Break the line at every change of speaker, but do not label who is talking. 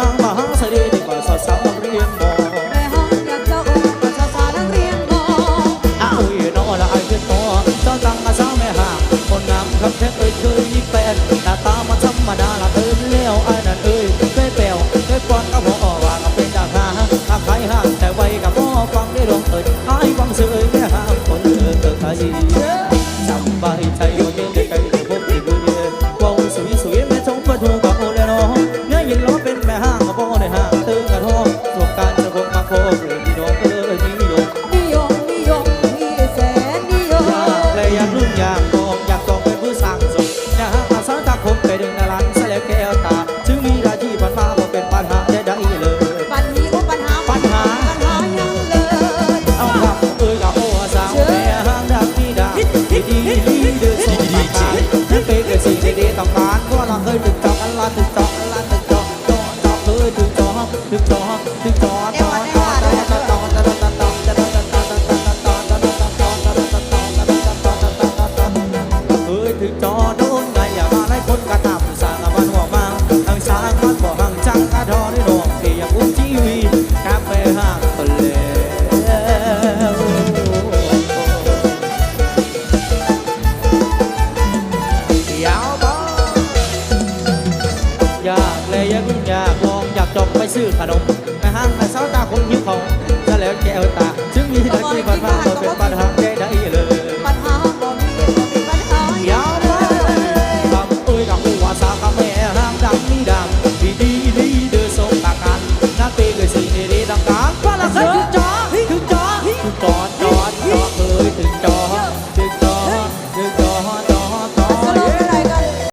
ห้างมหาเแม่ห้งอยากเจ้าองค์กับสาวาวนักเรีย
นมออ้าน้
องละอายเต่อจ้าตังกัสาวแม่หางคนงามคำแท้เอ้ย
เค
ยมีแฟนหน้าตามัธรรมดาละเติมแวไอ้นั่นเอ้ยเคยแวนกับหัวออว่กับเป็นจากหาถ้าใครห่างแต่ไวกับพ่ฟังได้ลงเอ้ยอาฟังเสยแม่หางคนเออเกิดใค ตึกตอกตึกตอก ซื้อขนมไปห้างไปเศร้าตาคน